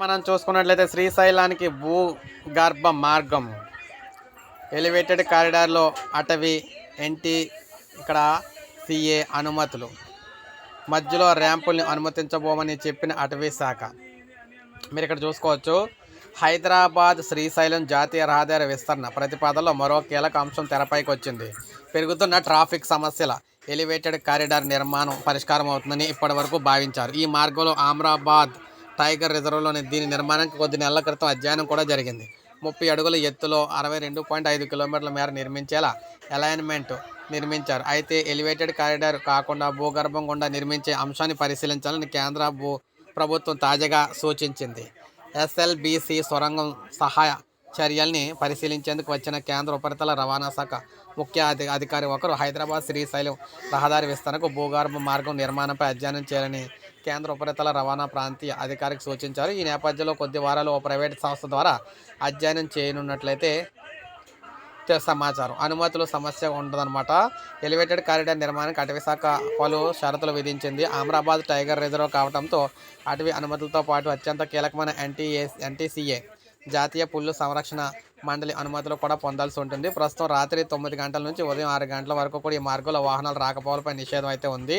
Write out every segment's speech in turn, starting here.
మనం చూసుకున్నట్లయితే శ్రీశైలానికి భూగర్భ మార్గం. ఎలివేటెడ్ కారిడార్లో అటవీ ఎన్టీ ఇక్కడ సిఏ అనుమతులు. మధ్యలో ర్యాంపుల్ని అనుమతించబోమని చెప్పిన అటవీ శాఖ. మీరు ఇక్కడ చూసుకోవచ్చు. హైదరాబాద్ శ్రీశైలం జాతీయ రహదారి విస్తరణ ప్రతిపాదనలో మరో కీలక అంశం తెరపైకి వచ్చింది. పెరుగుతున్న ట్రాఫిక్ సమస్యల ఎలివేటెడ్ కారిడార్ నిర్మాణం పరిష్కారం అవుతుందని ఇప్పటివరకు భావించారు. ఈ మార్గంలో ఆమ్రాబాద్ టైగర్ రిజర్వ్లోని దీని నిర్మాణానికి కొద్ది నెలల క్రితం అధ్యయనం కూడా జరిగింది. ముప్పై అడుగుల ఎత్తులో అరవై రెండు పాయింట్ ఐదు కిలోమీటర్ల మేర నిర్మించేలా అలైన్మెంట్ నిర్మించారు. అయితే ఎలివేటెడ్ కారిడార్ కాకుండా భూగర్భం గుండా నిర్మించే అంశాన్ని పరిశీలించాలని కేంద్ర భూ ప్రభుత్వం తాజాగా సూచించింది. ఎస్ఎల్బిసి సొరంగం సహాయ చర్యల్ని పరిశీలించేందుకు వచ్చిన కేంద్ర ఉపరితల రవాణా శాఖ ముఖ్య అధి అధికారి ఒకరు హైదరాబాద్ శ్రీశైలం రహదారి విస్తరణకు భూగర్భ మార్గం నిర్మాణంపై అధ్యయనం చేయాలని కేంద్ర ఉపరితల రవాణా ప్రాంతీయ అధికారికి సూచించారు. ఈ నేపథ్యంలో కొద్ది వారాలు ఓ ప్రైవేట్ సంస్థ ద్వారా అధ్యయనం చేయనున్నట్లయితే సమాచారం. అనుమతులు సమస్య ఉండదన్నమాట. ఎలివేటెడ్ కారిడార్ నిర్మాణానికి అటవీ శాఖ పలు షరతులు విధించింది. అమరాబాద్ టైగర్ రిజర్వ్ కావడంతో అటవీ అనుమతులతో పాటు అత్యంత కీలకమైన ఎన్టీఏ ఎన్టీసీఏ జాతీయ పుల్లు సంరక్షణ మండలి అనుమతులు కూడా పొందాల్సి ఉంటుంది. ప్రస్తుతం రాత్రి తొమ్మిది గంటల నుంచి ఉదయం ఆరు గంటల వరకు కూడా ఈ మార్గంలో వాహనాలు రాకపోవలపై నిషేధం అయితే ఉంది.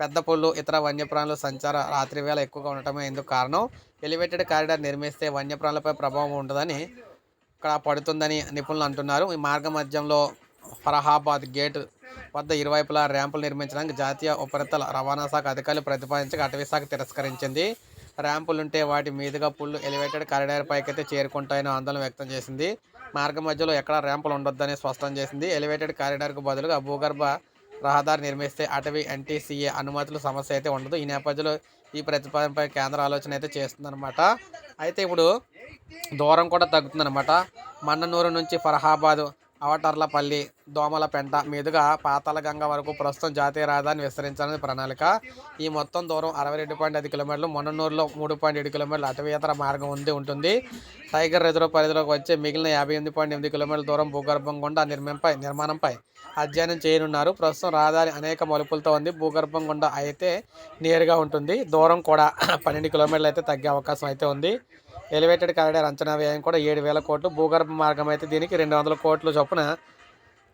పెద్ద పుల్లు ఇతర వన్యప్రాణుల సంచార రాత్రి వేళ ఎక్కువగా ఉండటమే ఇందుకు కారణం. ఎలివేటెడ్ కారిడార్ నిర్మిస్తే వన్యప్రాణులపై ప్రభావం ఉండదని ఇక్కడ పడుతుందని నిపుణులు అంటున్నారు. ఈ మార్గ మధ్యంలో ఫరహాబాద్ గేట్ వద్ద ఇరువైపులా ర్యాంపులు నిర్మించడానికి జాతీయ ఉపరితల రవాణా శాఖ అధికారులు ప్రతిపాదించగా అటవీశాఖ తిరస్కరించింది తిరస్కరించింది. ర్యాంపులుంటే వాటి మీదుగా పుల్లు ఎలివేటెడ్ కారిడార్ పైకైతే చేరుకుంటాయని ఆందోళన వ్యక్తం చేసింది. మార్గ మధ్యలో ఎక్కడ ర్యాంపులు ఉండొద్దని స్పష్టం చేసింది. ఎలివేటెడ్ కారిడార్కు బదులుగా భూగర్భ రహదారి నిర్మిస్తే అటవీ ఎన్టీసీఏ అనుమతుల సమస్య అయితే ఉండదు. ఈ నేపథ్యంలో ఈ ప్రతిపాదనపై కేంద్ర ఆలోచన అయితే చేస్తుందన్నమాట. అయితే ఇప్పుడు దూరం కూడా తగ్గుతుందన్నమాట. మన్ననూరు నుంచి ఫరహాబాద్ అవటర్లపల్లి దోమల పెంట మీదుగా పాతాళగంగ వరకు ప్రస్తుతం జాతీయ రహదారిని విస్తరించాలని ప్రణాళిక. ఈ మొత్తం దూరం అరవై రెండు పాయింట్ ఐదు కిలోమీటర్లు మొన్ననూరులో మూడు పాయింట్ ఏడు కిలోమీటర్లు అటవీతర మార్గం ఉంది ఉంటుంది. టైగర్ రిజర్వ్ పరిధిలోకి వచ్చే మిగిలిన యాభై ఎనిమిది పాయింట్ ఎనిమిది కిలోమీటర్ల దూరం భూగర్భం గుండా నిర్మంపై నిర్మాణంపై అధ్యయనం చేయనున్నారు. ప్రస్తుతం రహదారి అనేక మలుపులతో ఉంది. భూగర్భం గుండా అయితే నేరుగా ఉంటుంది. దూరం కూడా పన్నెండు కిలోమీటర్లు అయితే తగ్గే అవకాశం అయితే ఉంది. ఎలివేటెడ్ కారిడార్ అంచనా వ్యయం కూడా ఏడు వేల కోట్లు. భూగర్భ మార్గం అయితే దీనికి రెండు వందల కోట్లు చొప్పున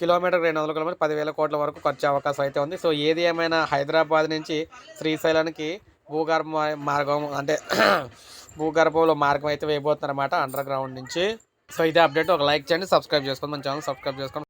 కిలోమీటర్ రెండు వందల కిలోమీటర్ పదివేల కోట్ల వరకు ఖర్చు అవకాశం అయితే ఉంది. సో ఏది ఏమైనా హైదరాబాద్ నుంచి శ్రీశైలానికి భూగర్భ మార్గం అంటే భూగర్భంలో మార్గం అయితే వేయబోతున్నారన్నమాట అండర్ గ్రౌండ్ నుంచి. సో ఇదే అప్డేట్. ఒక లైక్ చేయండి సబ్స్క్రైబ్ చేసుకోండి. మన ఛానల్ సబ్స్క్రైబ్ చేసుకోండి.